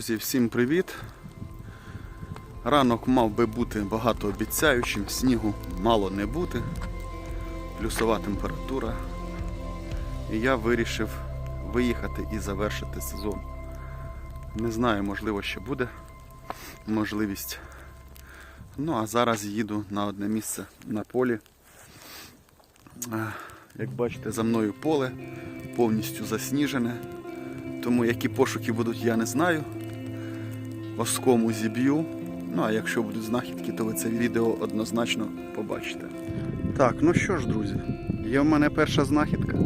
Друзі, всім привіт! Ранок мав би бути багатообіцяючим, снігу мало не бути, плюсова температура. І я вирішив виїхати і завершити сезон. Не знаю, можливо, ще буде можливість. Ну, а зараз їду на одне місце на полі. Як бачите, за мною поле повністю засніжене. Тому які пошуки будуть, я не знаю. Оскому зіб'ю. Ну а якщо будуть знахідки, то ви це відео однозначно побачите. Так, ну що ж, друзі, є в мене перша знахідка.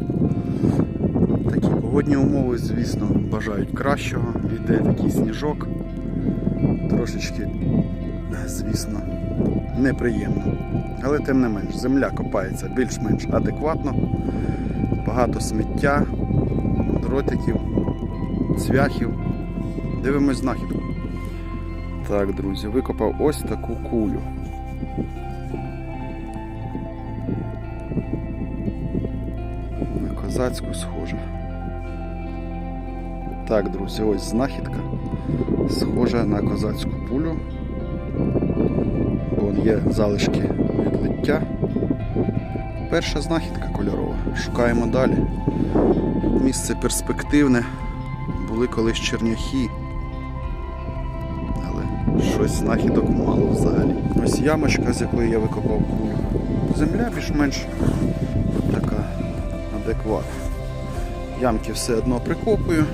Такі погодні умови, звісно, бажають кращого. Йде такий сніжок. Трошечки, звісно, неприємно. Але тим не менш, земля копається більш-менш адекватно. Багато сміття, дротиків, цвяхів. Дивимось знахідку. Так, друзі, викопав ось таку кулю. На козацьку схожа. Так, друзі, ось знахідка. Схожа на козацьку пулю. Вон є залишки відлиття. Перша знахідка кольорова. Шукаємо далі. Місце перспективне. Були колись черняхи. Щось знахідок мало взагалі. Ось ямочка, з якої я викопав кулю. Земля більш-менш така адекватна. Ямки все одно прикопую.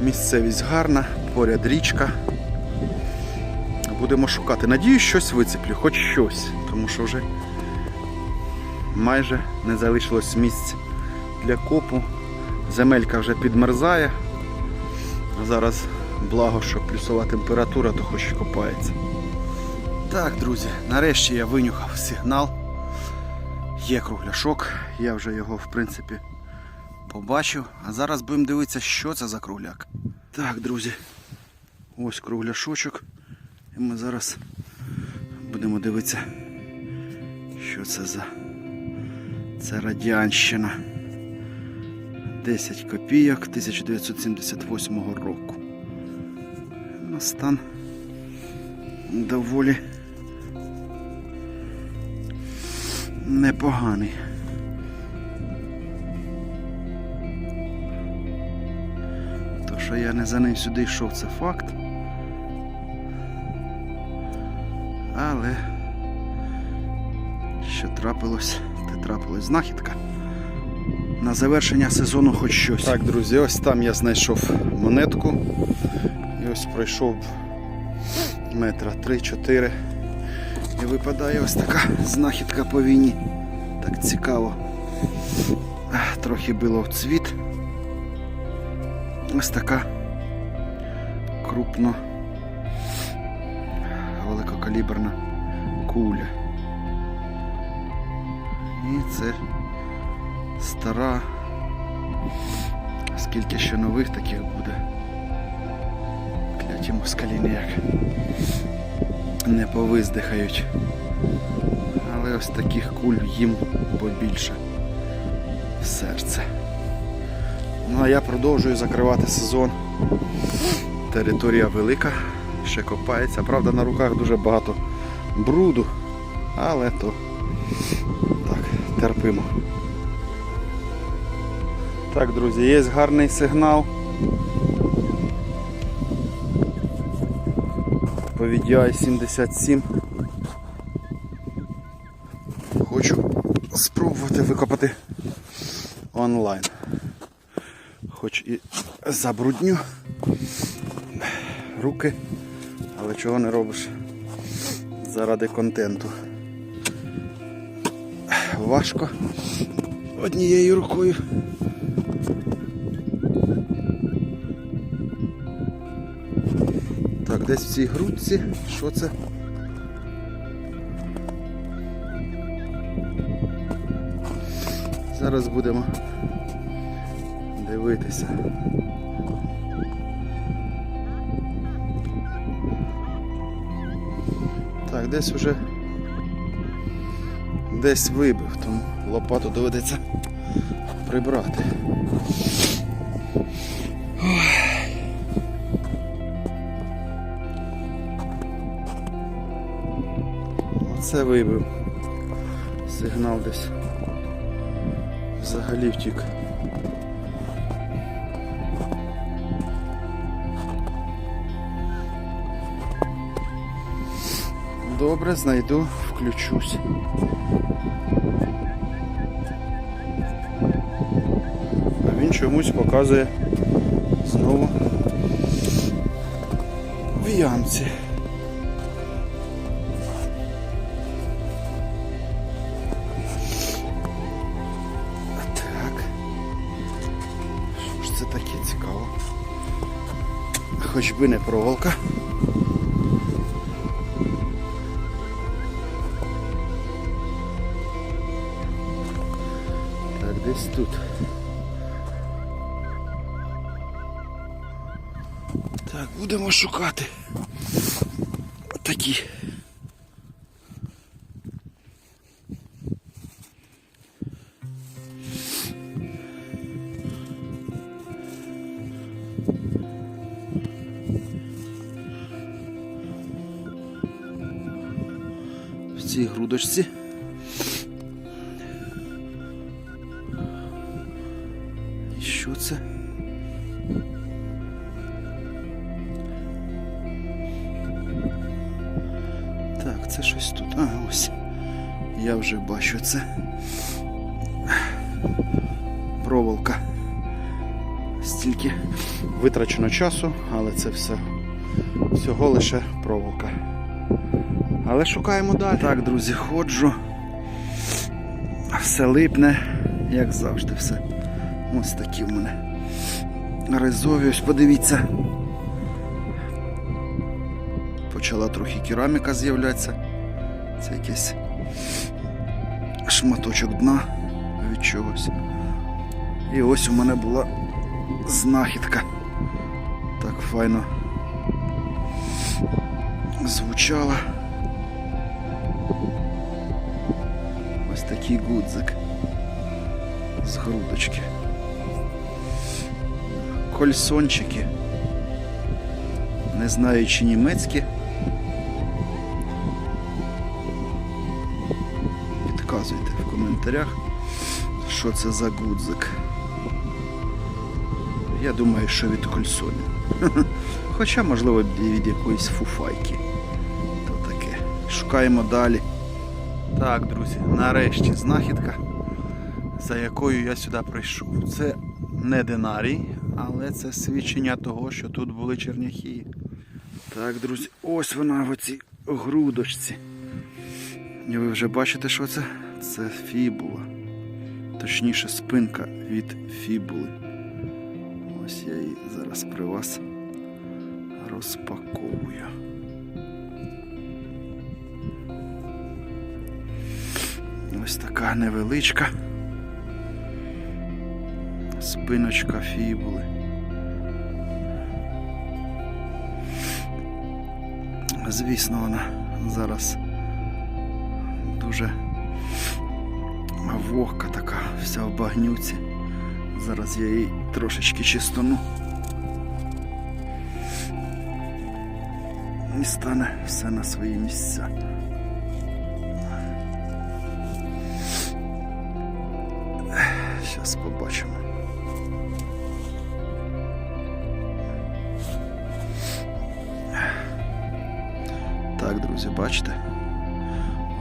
Місцевість гарна, поряд річка. Будемо шукати. Надіюсь, щось вицеплю, хоч щось, тому що вже майже не залишилось місць для копу. Земелька вже підмерзає. Зараз благо, що плюсова температура, то хоч і копається. Так, друзі, нарешті я винюхав сигнал. Є кругляшок, я вже його в принципі побачив. А зараз будемо дивитися, що це за кругляк. Так, друзі, ось кругляшочок. І ми зараз будемо дивитися, що це за. Це радянщина. 10 копійок 1978 року. Стан доволі непоганий. То, що я не за ним сюди йшов, це факт. Але що трапилось, те трапилось знахідка. На завершення сезону хоч щось. Так, друзі, ось там я знайшов монетку. Ось пройшов метра 3-4. І випадає ось така знахідка по війні. Так цікаво. Трохи було в цвіт. Ось така крупно великокаліберна куля. І це стара. Скільки ще нових таких буде. Кляті москалі ніяк не повиздихають. Але ось таких куль їм побільше в серце. Ну а я продовжую закривати сезон. Територія велика, ще копається. Правда, на руках дуже багато бруду, але то так, терпимо. Так, друзі, є гарний сигнал. VDI 77. Хочу спробувати викопати онлайн. Хоч і забрудню руки, але чого не робиш заради контенту. Важко однією рукою. Десь в цій грудці. Що це? Зараз будемо дивитися. Так, десь вже десь вибив, тому лопату доведеться прибрати. Це вибив. Сигнал десь. Взагалі втік. Добре, знайду, включусь. А він чомусь показує знову в ямці. Хоч би не проволока. Так, десь тут. Так, будемо шукати. Отакі. В цій грудочці. І що це? Так, це щось тут. А, ось. Я вже бачу це. Проволока. Стільки витрачено часу, але це все всього лише проволока. Але шукаємо далі. Так, друзі, ходжу. Все липне, як завжди, все. Ось такі в мене. Ризові, ось подивіться. Почала трохи кераміка з'являтися. Це якийсь шматочок дна від чогось. І ось у мене була знахідка. Так файно звучала. Такий гудзик з грудочки. Кольсончики. Не знаю, чи німецькі. Підказуйте в коментарях, що це за гудзик. Я думаю, що від кольсонів. Хоча, можливо, від якоїсь фуфайки. То таке. Шукаємо далі. Так, друзі, нарешті знахідка, за якою я сюди прийшов. Це не динарій, але це свідчення того, що тут були черняхи. Так, друзі, ось вона в оцій грудочці. І ви вже бачите, що це? Це фібула. Точніше, спинка від фібули. Ось я її зараз при вас розпаковую. Ось така невеличка спиночка фібули. Звісно, вона зараз дуже вогка така, вся в багнюці. Зараз я її трошечки чистону. І стане все на свої місця. Зараз побачимо. Так, друзі, бачите?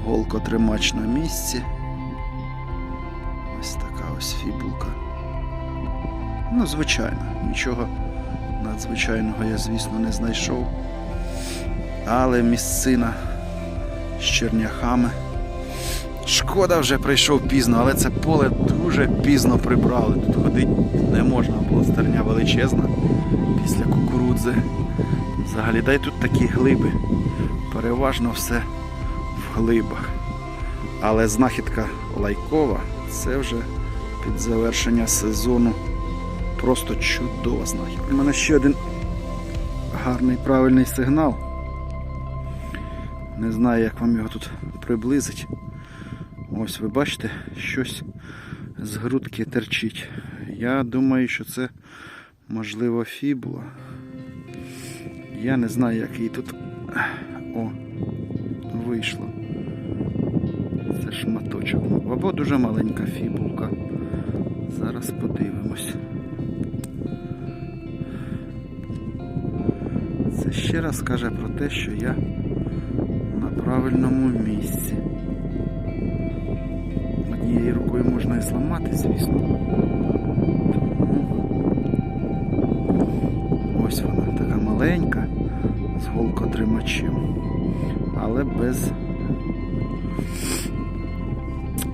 Голко тримач на місці. Ось така ось фібулка. Ну, звичайно, нічого надзвичайного я, звісно, не знайшов. Але місцина з черняхами. Шкода вже прийшов пізно, але це поле дуже пізно прибрали. Тут ходити не можна, було стерня величезна після кукурудзи. Взагалі, дай тут такі глиби. Переважно все в глибах. Але знахідка лайкова це вже під завершення сезону. Просто чудова знахідка. У мене ще один гарний правильний сигнал. Не знаю, як вам його тут приблизить. Ось ви бачите, щось з грудки терчить. Я думаю, що це можливо фібула. Я не знаю, як її тут о, вийшло. Це шматочок. Або дуже маленька фібулка. Зараз подивимось. Це ще раз каже про те, що я на правильному місці. Однією рукою можна і зламати, звісно. Ось вона така маленька з голкотримачем, але без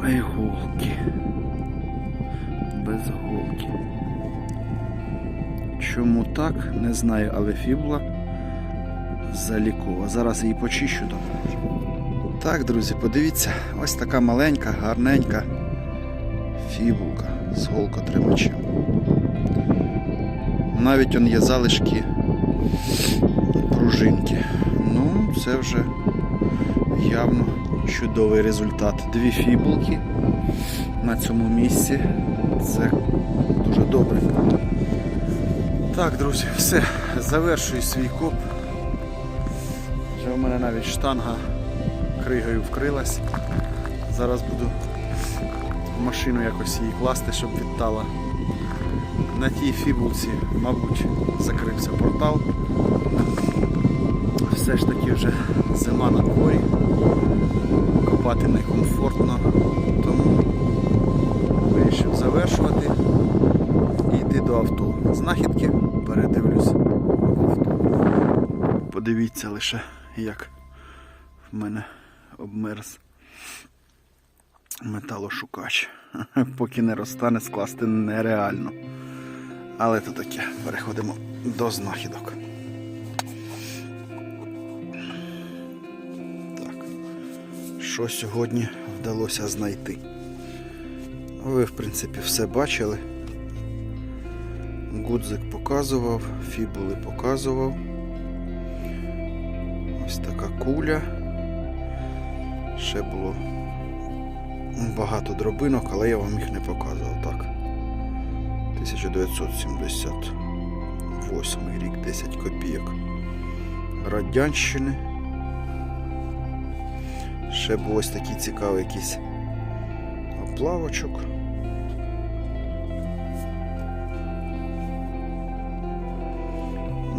іголки. Без голки. Чому так, не знаю, але фібула залікова. Зараз її почищу допоможу. Так, друзі, подивіться, ось така маленька, гарненька фібулка з голкотримачем. Навіть он є залишки пружинки. Ну, це вже явно чудовий результат. Дві фібулки на цьому місці. Це дуже добре. Так, друзі, все, завершую свій коп. Вже в мене навіть штанга кригою вкрилась. Зараз буду в машину якось її класти, щоб відтала. На тій фібулці, мабуть, закрився портал. Все ж таки вже зима на дворі. Копати некомфортно, тому вирішив завершувати і йти до авто. Знахідки передивлюсь в авто. Подивіться лише, як в мене обмерз металошукач. Поки не розтане, скласти нереально. Але то таке, переходимо до знахідок. Так. Що сьогодні вдалося знайти? Ви, в принципі, все бачили. Гудзик показував, фібули показував. Ось така куля. Ще було багато дробинок, але я вам їх не показував так. 1978 рік, 10 копійок. Радянщини. Ще був ось такий цікавий якийсь оплавочок.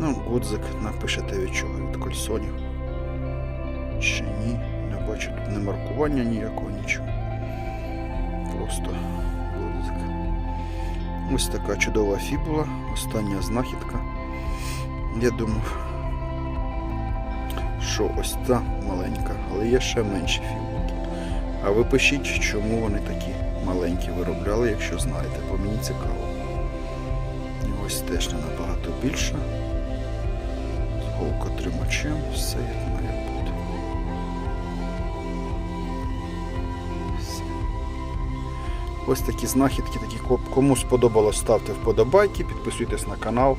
Ну, гудзик напишете від чого, від кольсонів. Чи ні, не бачу тут не маркування ніякого, нічого. Просто гудзик. Ось така чудова фібула, остання знахідка. Я думав, що ось та маленька, але є ще менші фібулки. А ви пишіть, чому вони такі маленькі виробляли, якщо знаєте, бо мені цікаво. І ось теж не набагато більша. З голкотримачем, все Ось такі знахідки, такі кому сподобалось, ставте вподобайки, підписуйтесь на канал.